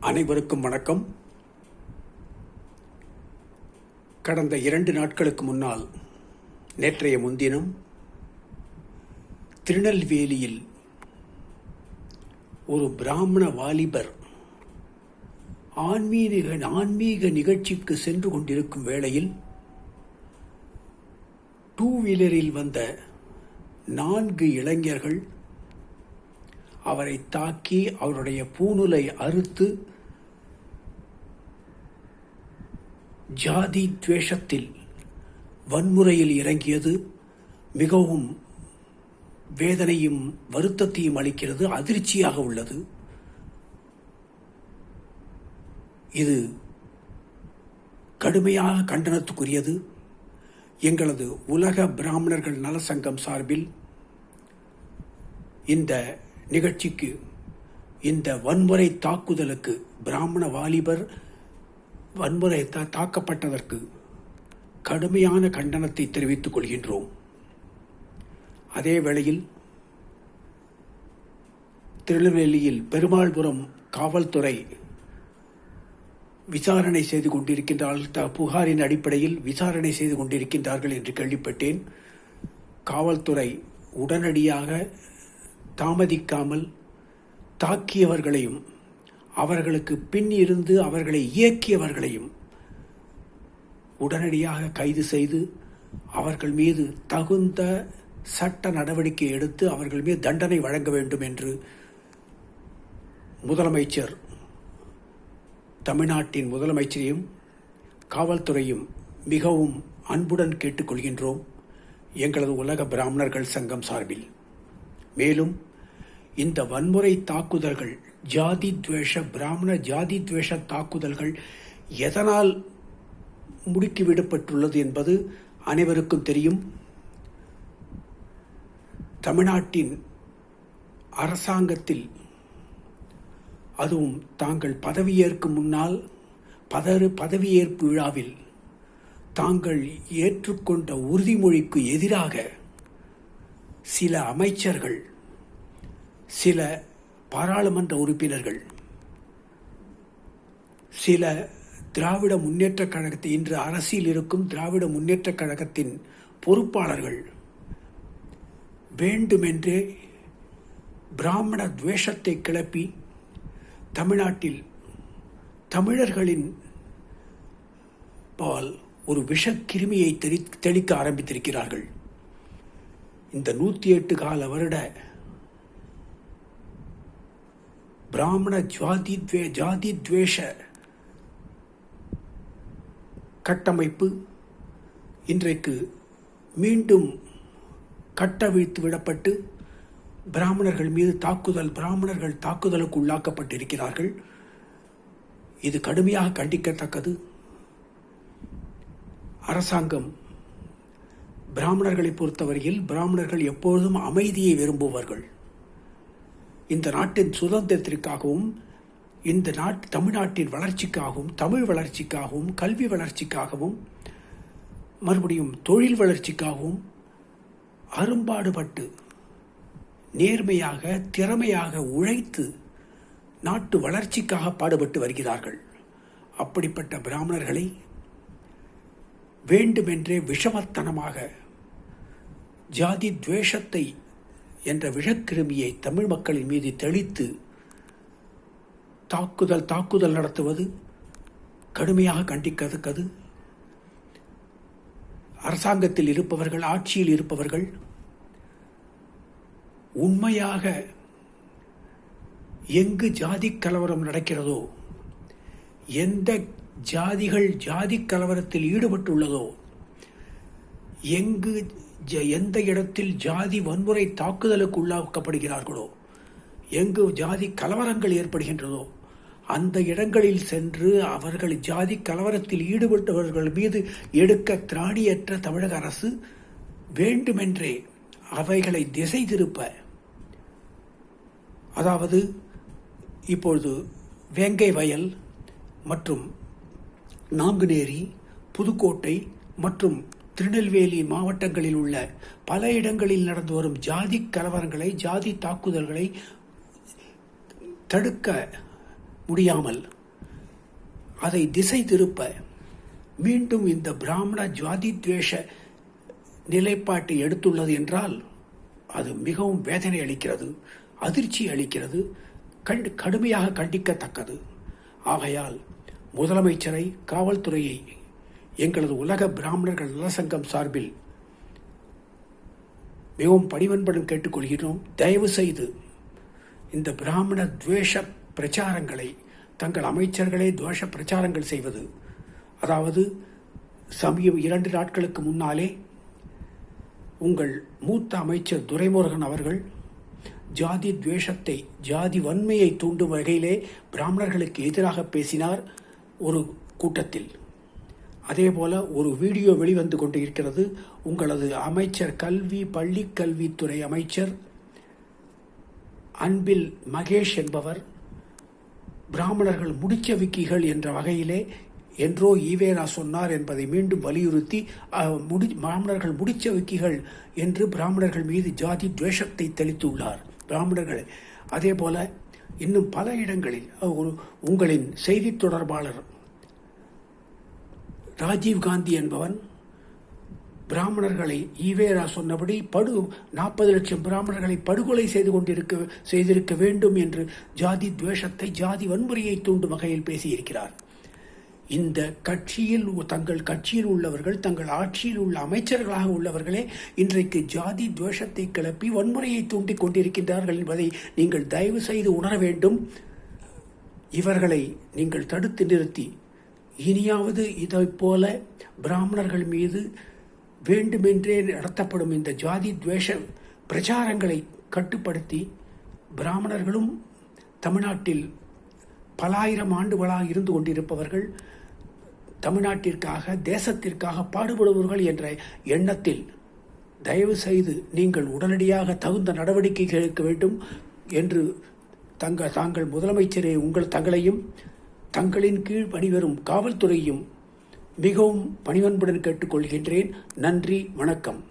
அனைவருக்கும் வணக்கம். கடந்த இரண்டு நாட்களுக்கு முன்னால் நேற்றைய முன்தினம் திருநெல்வேலியில் ஒரு பிராமண வாலிபர் ஆன்மீக ஆன்மீக நிகழ்ச்சிக்கு சென்று கொண்டிருக்கும் வேளையில் டூ வீலரில் வந்த நான்கு இளைஞர்கள் அவரை தாக்கி அவருடைய பூணுலை அறுத்து ஜாதி துவேஷத்தில் வன்முறையில் இறங்கியது மிகவும் வேதனையும் வருத்தத்தையும் அளிக்கிறது அதிர்ச்சியாக உள்ளது. இது கடுமையாக கண்டனத்துக்குரியது. எங்களது உலக பிராமணர்கள் நல சங்கம் சார்பில் இந்த நிகழ்ச்சிக்கு இந்த வன்முறை தாக்குதலுக்கு பிராமண வாலிபர் வன்முறை தாக்கப்பட்டதற்கு கடுமையான கண்டனத்தை தெரிவித்துக் கொள்கின்றோம். அதே வேளையில் திருநெல்வேலியில் பெருமாள்புரம் காவல்துறை விசாரணை செய்து கொண்டிருக்கின்றார்கள் த புகாரின் அடிப்படையில் விசாரணை செய்து கொண்டிருக்கின்றார்கள் என்று கேள்விப்பட்டேன். காவல்துறை உடனடியாக தாமதிக்காமல் தாக்கியவர்களையும் அவர்களுக்கு பின் இருந்து அவர்களை இயக்கியவர்களையும் உடனடியாக கைது செய்து அவர்கள் மீது தகுந்த சட்ட நடவடிக்கை எடுத்து அவர்கள் மீது தண்டனை வழங்க வேண்டும் என்று முதலமைச்சர் தமிழ்நாட்டின் முதலமைச்சரையும் காவல்துறையும் மிகவும் அன்புடன் கேட்டுக்கொள்கின்றோம். எங்களது உலக பிராமணர்கள் சங்கம் சார்பில். மேலும் இந்த வன்முறை தாக்குதல்கள் ஜாதி துவேஷ பிராமண ஜாதி துவேஷ தாக்குதல்கள் எதனால் முடுக்கிவிடப்பட்டுள்ளது என்பது அனைவருக்கும் தெரியும். தமிழ்நாட்டின் அரசாங்கத்தில் அதுவும் தாங்கள் பதவியேற்கும் முன்னால் பதறு பதவியேற்பு விழாவில் தாங்கள் ஏற்றுக்கொண்ட உறுதிமொழிக்கு எதிராக சில அமைச்சர்கள் சில பாராளுமன்ற உறுப்பினர்கள் சில திராவிட முன்னேற்றக் கழகத்தை இன்று அரசியல் இருக்கும் திராவிட முன்னேற்றக் கழகத்தின் பொறுப்பாளர்கள் வேண்டுமென்றே பிராமண துவேஷத்தை கிளப்பி தமிழ்நாட்டில் தமிழர்களின் பால் ஒரு விஷக்கிருமியை தெளி தெளிக்க ஆரம்பித்திருக்கிறார்கள். இந்த நூற்றி எட்டு கால வருட பிராமண ஜாதி துவே ஜாதி துவேஷ கட்டமைப்பு இன்றைக்கு மீண்டும் கட்டவிழ்த்து விடப்பட்டு பிராமணர்கள் மீது தாக்குதல் பிராமணர்கள் தாக்குதலுக்கு உள்ளாக்கப்பட்டிருக்கிறார்கள். இது கடுமையாக கண்டிக்கத்தக்கது. அரசாங்கம் பிராமணர்களை பொறுத்தவரையில் பிராமணர்கள் எப்பொழுதும் அமைதியை விரும்புவார்கள். இந்த நாட்டின் சுதந்திரத்திற்காகவும் இந்த நாட் தமிழ்நாட்டின் வளர்ச்சிக்காகவும் தமிழ் வளர்ச்சிக்காகவும் கல்வி வளர்ச்சிக்காகவும் மறுபடியும் தொழில் வளர்ச்சிக்காகவும் அரும்பாடுபட்டு நேர்மையாக திறமையாக உழைத்து நாட்டு வளர்ச்சிக்காக பாடுபட்டு வருகிறார்கள். அப்படிப்பட்ட பிராமணர்களை வேண்டுமென்றே விஷமத்தனமாக ஜாதி துவேஷத்தை என்ற விஷக்கிருமியை தமிழ் மக்களின் மீது தெளித்து தாக்குதல் தாக்குதல் நடத்துவது கடுமையாக கண்டிக்கத்தக்கது. அரசாங்கத்தில் இருப்பவர்கள் ஆட்சியில் இருப்பவர்கள் உண்மையாக எங்கு ஜாதி கலவரம் நடக்கிறதோ எந்த ஜாதிகள் ஜாதி கலவரத்தில் ஈடுபட்டுள்ளதோ எங்கு எந்த இடத்தில் ஜாதி வன்முறை தாக்குதலுக்கு உள்ளாக்கப்படுகிறார்களோ எங்கு ஜாதி கலவரங்கள் ஏற்படுகின்றதோ அந்த இடங்களில் சென்று அவர்கள் ஜாதி கலவரத்தில் ஈடுபட்டவர்கள் மீது எடுக்க திராணியற்ற தமிழக அரசு வேண்டுமென்றே அவைகளை திசை திருப்ப அதாவது இப்பொழுது வேங்கை வயல் மற்றும் நாங்குநேரி புதுக்கோட்டை மற்றும் திருநெல்வேலி மாவட்டங்களில் உள்ள பல இடங்களில் நடந்து வரும் ஜாதி கலவரங்களை ஜாதி தாக்குதல்களை தடுக்க முடியாமல் அதை திசை திருப்ப மீண்டும் இந்த பிராமண ஜாதி துவேஷ நிலைப்பாட்டை எடுத்துள்ளது என்றால் அது மிகவும் வேதனை அளிக்கிறது அதிர்ச்சி அளிக்கிறது கண் கடுமையாக கண்டிக்கத்தக்கது. ஆகையால் முதலமைச்சரை காவல்துறையை எங்களது உலக பிராமணர்கள் நலசங்கம் சார்பில் மிகவும் பணிவன்புடன் கேட்டுக்கொள்கிறோம். தயவு செய்து இந்த பிராமண துவேஷ பிரச்சாரங்களை தங்கள் அமைச்சர்களே துவேஷ பிரச்சாரங்கள் செய்வது அதாவது சமீப இரண்டு நாட்களுக்கு முன்னாலே உங்கள் மூத்த அமைச்சர் துரைமுருகன் அவர்கள் ஜாதி துவேஷத்தை ஜாதி வன்மையை தூண்டும் வகையிலே பிராமணர்களுக்கு எதிராக பேசினார் ஒரு கூட்டத்தில். அதே போல் ஒரு வீடியோ வெளிவந்து கொண்டு இருக்கிறது உங்களது அமைச்சர் கல்வி பள்ளி கல்வித்துறை அமைச்சர் அன்பில் மகேஷ் என்பவர் பிராமணர்கள் முடிச்ச விக்கிகள் என்ற வகையிலே என்றோ ஈவேரா சொன்னார் என்பதை மீண்டும் வலியுறுத்தி முடி பிராமணர்கள் முடிச்ச விக்கிகள் என்று பிராமணர்கள் மீது ஜாதி துவேஷத்தை தெளித்துள்ளார். பிராமணர்கள் அதே போல இன்னும் பல இடங்களில் ஒரு உங்களின் செய்தி தொடர்பாளர் ராஜீவ் காந்தி என்பவன் பிராமணர்களை ஈவேரா சொன்னபடி படு நாற்பது லட்சம் பிராமணர்களை படுகொலை செய்து கொண்டிருக்க செய்திருக்க வேண்டும் என்று ஜாதி துவேஷத்தை ஜாதி வன்முறையை தூண்டும் வகையில் பேசியிருக்கிறார். இந்த கட்சியில் தங்கள் கட்சியில் உள்ளவர்கள் தங்கள் ஆட்சியில் உள்ள அமைச்சர்களாக உள்ளவர்களே இன்றைக்கு ஜாதி துவேஷத்தை கிளப்பி வன்முறையை தூண்டிக் கொண்டிருக்கின்றார்கள் என்பதை நீங்கள் தயவு செய்து உணர வேண்டும். இவர்களை நீங்கள் தடுத்து நிறுத்தி இனியாவது இதைப் போல பிராமணர்கள் மீது வேண்டுமென்றே நடத்தப்படும் இந்த ஜாதி துவேஷ பிரச்சாரங்களை கட்டுப்படுத்தி பிராமணர்களும் தமிழ்நாட்டில் பல ஆயிரம் ஆண்டுகளாக இருந்து கொண்டிருப்பவர்கள் தமிழ்நாட்டிற்காக தேசத்திற்காக பாடுபடுபவர்கள் என்ற எண்ணத்தில் தயவு செய்து நீங்கள் உடனடியாக தகுந்த நடவடிக்கைகள் எடுக்க வேண்டும் என்று தங்கள் தாங்கள் முதலமைச்சரே உங்கள் தங்களையும் தங்களின் கீழ் பணிவரும் காவல்துறையும் மிகவும் பணிவன்புடன் கேட்டுக்கொள்கின்றேன். நன்றி வணக்கம்.